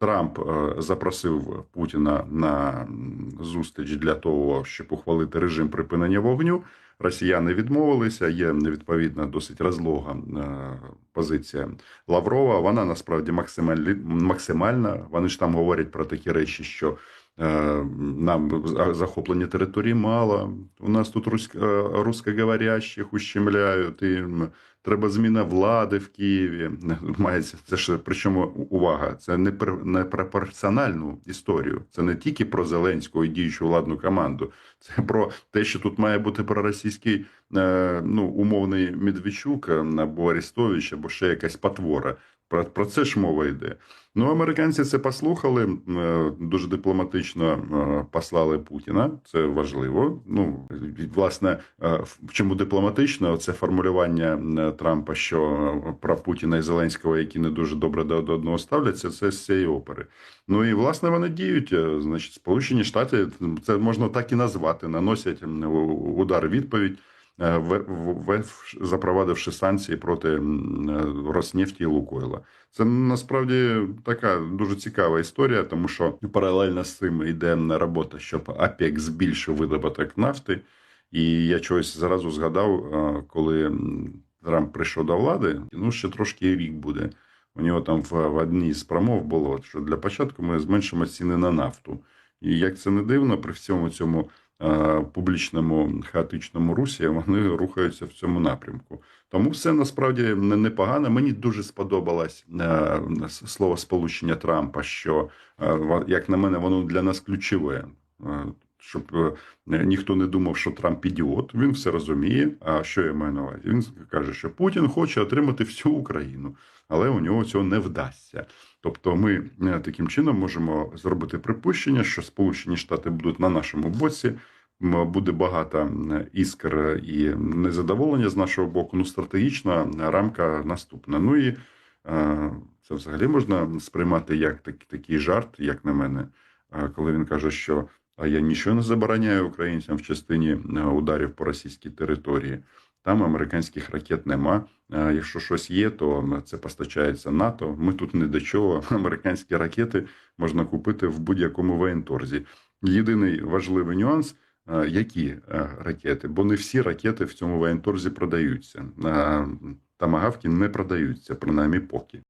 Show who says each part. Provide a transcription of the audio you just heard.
Speaker 1: Трамп е, запросив Путіна на зустріч для того, щоб ухвалити режим припинення вогню. Росіяни відмовилися. Є невідповідна досить розлога е, позиція Лаврова. Вона насправді максимальна. Вони ж там говорять про такі речі, що нам за- захоплення території мало. У нас тут е, русскоговорящих ущемляють. І треба зміна влади в Києві. Мається це ж причому увага. Це не не про персональну історію. Це не тільки про Зеленського і діючу владну команду. Це про те, що тут має бути проросійський е, ну умовний Медведчук е, або Арестович, або ще якась потвора. Про, про це ж мова йде. Ну, американці це послухали е, дуже дипломатично е, послали Путіна. Це важливо. Ну власне, е, чому дипломатично це формулювання Трампа, що про Путіна і Зеленського, які не дуже добре до одного ставляться, це з цієї опери. Ну і власне вони діють. Значить, Сполучені Штати це можна так і назвати, наносять удар відповідь. Е, запровадивши санкції проти е, Роснефті і Лукойла. Це насправді така дуже цікава історія, тому що паралельно з цим йде робота, щоб ОПЕК збільшив видобуток нафти. І я чогось зразу згадав, е, коли Трамп прийшов до влади, ну ще трошки рік буде. У нього там в, одній з промов було, що для початку ми зменшимо ціни на нафту. І як це не дивно, при всьому цьому публічному хаотичному русі вони рухаються в цьому напрямку. Тому все насправді непогано. Мені дуже сподобалось е, слово сполучення Трампа, що е, як на мене, воно для нас ключове. Щоб е, ніхто не думав, що Трамп ідіот, він все розуміє. А що я маю на увазі? Він каже, що Путін хоче отримати всю Україну, але у нього цього не вдасться. Тобто, ми е, таким чином можемо зробити припущення, що Сполучені Штати будуть на нашому боці. Буде багато іскр і незадоволення з нашого боку. Ну, стратегічна рамка наступна. Ну і е, це взагалі можна сприймати як такий жарт, як на мене, коли він каже, що я нічого не забороняю українцям в частині ударів по російській території. Там американських ракет нема. Якщо щось є, то це постачається НАТО. Ми тут не до чого. Американські ракети можна купити в будь-якому воєнторзі. Єдиний важливий нюанс. Які ракети? Бо не всі ракети в цьому воєнторзі продаються. Тамагавки не продаються, принаймні поки.